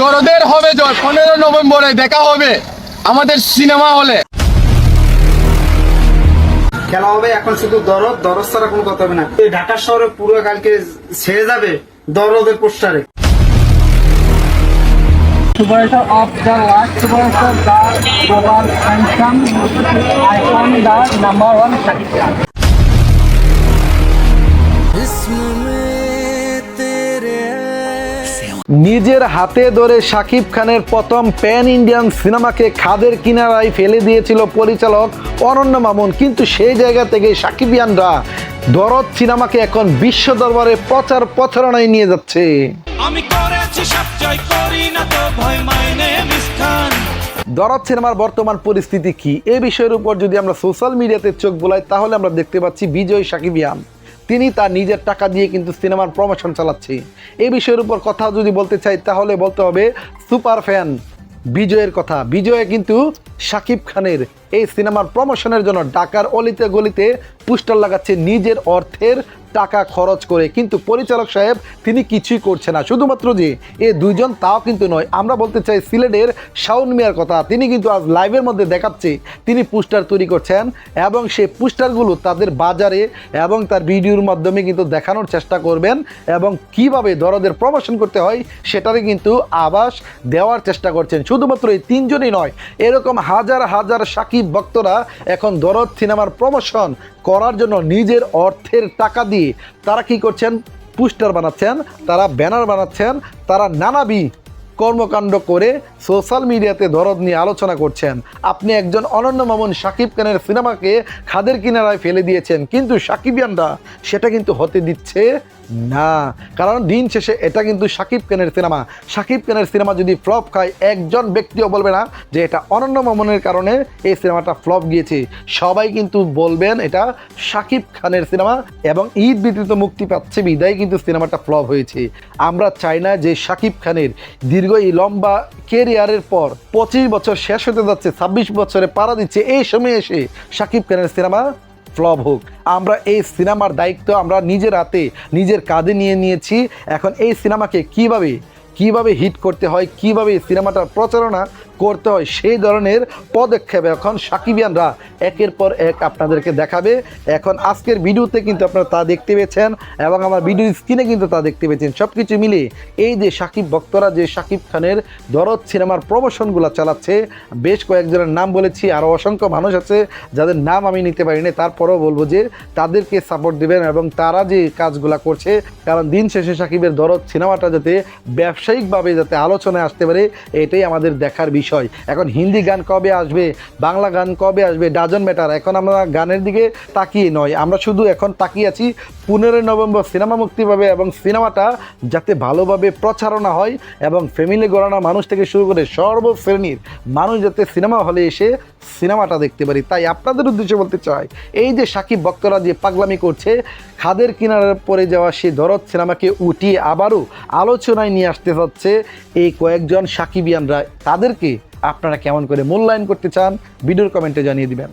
দরদের হবে জয়। পনেরো নভেম্বরে দেখা হবে আমাদের সিনেমা হলে। খেলা হবে এখন শুধু দরদ দরদ ছাড়া কোনো কথা হবে না। ঢাকা শহরে পুরো কালকে ছেড়ে যাবে দরদের পোস্টারে। Superstar of the last superstar, the global handsome icon, the number one Shakib Khan. নিজের হাতে ধরে শাকিব খানের প্রথম প্যান ইন্ডিয়ান সিনেমাকে খাদের কিনারায় ফেলে দিয়েছিল পরিচালক অনন্য মামুন। কিন্তু সেই জায়গা থেকে সাকিবিয়ানরা দরদ সিনেমাকে এখন বিশ্ব দরবারে প্রচার প্রচারণায় নিয়ে যাচ্ছে। আমি করেছি সব করি না তো ভয় মাইনে মিসখান দরদ সিনেমার বর্তমান পরিস্থিতি কি? এই বিষয়ের উপর যদি আমরা সোশ্যাল মিডিয়াতে চোখ বোলাই তাহলে আমরা দেখতে পাচ্ছি বিজয় সাকিবিয়ান তিনি তার নিজের টাকা দিয়ে কিন্তু সিনেমার প্রমোশন চালাচ্ছে এই বিষয়ের উপর কথা যদি বলতে চাই, তাহলে বলতে হবে সুপার ফ্যান বিজয়ের কথা। বিজয় কিন্তু শাকিব খানের এই সিনেমার প্রমোশনের জন্য ডাকার অলিতে গলিতে পোস্টার লাগাচ্ছে নিজের অর্থের টাকা খরচ করে। কিন্তু পরিচালক সাহেব, তিনি কিছুই করছে না। শুধুমাত্র যে, এ দুইজন তাও কিন্তু নয়। আমরা বলতে চাই, সিলেটের শাউন মিয়ার কথা। তিনি কিন্তু আজ লাইভের মধ্যে দেখাচ্ছে, তিনি পোস্টার তৈরি করছেন এবং সেই পোস্টারগুলো তাদের বাজারে এবং তার ভিডিওর মাধ্যমে কিন্তু দেখানোর চেষ্টা করবেন এবং কীভাবে দরদের প্রমোশন করতে হয় সেটারে কিন্তু আবাস দেওয়ার চেষ্টা করছেন। শুধুমাত্র এই তিনজনই নয়, এরকম হাজার হাজার সাকিব ভক্তরা এখন দরদ সিনেমার প্রমোশন করার জন্য নিজের অর্থের টাকা দিয়ে তারা কি করছেন? পোস্টার বানাচ্ছেন, তারা ব্যানার বানাচ্ছেন, তারা নানাবি কর্মকাণ্ড করে সোশ্যাল মিডিয়াতে দরদ নিয়ে আলোচনা করছেন। আপনি একজন অনন্য মামুন সাকিব খানের সিনেমাকে খাদের কিনারায় ফেলে দিয়েছেন, কিন্তু সাকিবিয়ানরা সেটা কিন্তু হতে দিচ্ছে না, কারণ দিন শেষে এটা কিন্তু সাকিব খানের সিনেমা। সাকিব খানের সিনেমা যদি ফ্লপ খায়, একজন ব্যক্তিও বলবে না যে এটা অনন্য মামুনের কারণে এই সিনেমাটা ফ্লপ গিয়েছে। সবাই কিন্তু বলবেন এটা সাকিব খানের সিনেমা এবং ঈদ ব্যতীত মুক্তি পাচ্ছে, বিদায় কিন্তু সিনেমাটা ফ্লপ হয়েছে। আমরা চাই না যে সাকিব খানের দীর্ঘ এই লম্বা কেরিয়ারের পর পঁচিশ বছর শেষ হতে যাচ্ছে, ছাব্বিশ বছরে পাড়া দিচ্ছে, এই সময় এসে সাকিব খানের সিনেমা ফ্লপ হোক। আমরা এই সিনেমার দায়িত্ব আমরা নিজের হাতে, নিজের কাঁধে নিয়ে নিয়েছি। এখন এই সিনেমাকে কীভাবে কীভাবে হিট করতে হয়, কীভাবে সিনেমাটার প্রচারণা করতে হয়। সেই ধরনের পদক্ষেপ এখন সাকিবিয়ানরা একের পর এক আপনাদেরকে দেখাবে। এখন আজকের ভিডিওতে কিন্তু আপনারা তা দেখতে পেয়েছেন এবং আমার ভিডিও স্ক্রিনে কিন্তু তা দেখতে পেয়েছেন। সব কিছু মিলে এই যে সাকিব ভক্তরা, যে সাকিব খানের দরদ সিনেমার প্রমোশনগুলো চালাচ্ছে, বেশ কয়েকজনের নাম বলেছি আরও অসংখ্য মানুষ আছে যাদের নাম আমি নিতে পারিনি। তারপরেও বলব যে তাদেরকে সাপোর্ট দেবেন এবং তারা যে কাজগুলো করছে, কারণ দিন শেষে সাকিবের দরদ সিনেমাটা যাতে ব্যবসায়িকভাবে যাতে আলোচনায় আসতে পারে, এটাই আমাদের দেখার বিষয়। এখন হিন্দি গান কবে আসবে? বাংলা গান কবে আসবে? Doesn't matter. এখন আমরা গানের দিকে তাকিয়ে নয়। আমরা শুধু এখন তাকিয়ে আছি পনেরোই নভেম্বর সিনেমা মুক্তি পাবে এবং সিনেমাটা যাতে ভালোভাবে প্রচারণা হয় এবং ফ্যামিলি গড়ানো মানুষ থেকে শুরু করে সর্বশ্রেণীর মানুষ যাতে সিনেমা হলে এসে সিনেমাটা দেখতে পারি। তাই আপনাদের উদ্দেশ্যে বলতে চাই, এই যে সাকিব ভক্তরা যে পাগলামি করছে, খাদের কিনারে পরে যাওয়া সেই দরদ সিনেমাকে উঠিয়ে আবারও আলোচনায় নিয়ে আসতে চাচ্ছে এই কয়েকজন সাকিবিয়ানরা। তাদেরকে আপনারা কেমন করে মূল্যায়ন করতে চান ভিডিওর কমেন্টে জানিয়ে দিবেন।